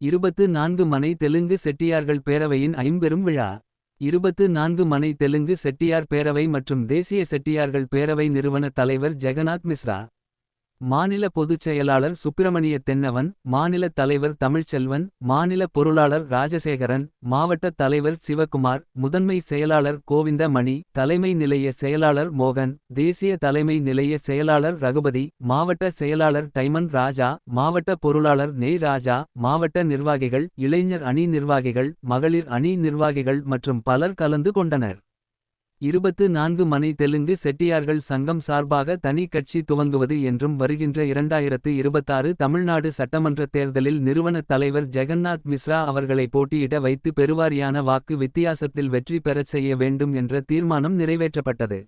இருபத்து நான்கு மனை தெலுங்கு செட்டியார்கள் பேரவையின் ஐம்பெரும் விழா. இருபத்து நான்கு மனை தெலுங்கு செட்டியார் பேரவை மற்றும் தேசிய செட்டியார்கள் பேரவை நிறுவன தலைவர் ஜெகநாத் மிஸ்ரா. மாநில பொதுச் செயலாளர் சுப்பிரமணிய தென்னவன் மாநில தலைவர் தமிழ்ச்செல்வன் மாநில பொருளாளர் ராஜசேகரன் மாவட்ட தலைவர் சிவகுமார் முதன்மை செயலாளர் கோவிந்த மணி தலைமை நிலைய செயலாளர் மோகன் தேசிய தலைமை நிலைய செயலாளர் ரகுபதி மாவட்ட செயலாளர் டைமன் ராஜா மாவட்ட பொருளாளர் நெய் ராஜா மாவட்ட நிர்வாகிகள் இளைஞர் அணி நிர்வாகிகள் மகளிர் அணி நிர்வாகிகள் மற்றும் பலர் கலந்து கொண்டனர். இருபத்து நான்கு மனை தெலுங்கு செட்டியார்கள் சங்கம் சார்பாக தனி கட்சி துவங்குவது என்றும் வருகின்ற இரண்டாயிரத்து இருபத்தாறு தமிழ்நாடு சட்டமன்ற தேர்தலில் நிறுவன தலைவர் ஜெகநாத் மிஸ்ரா அவர்களை போட்டியிட வைத்து பெருவாரியான வாக்கு வித்தியாசத்தில் வெற்றி பெறச் செய்ய வேண்டும் என்ற தீர்மானம் நிறைவேற்றப்பட்டது.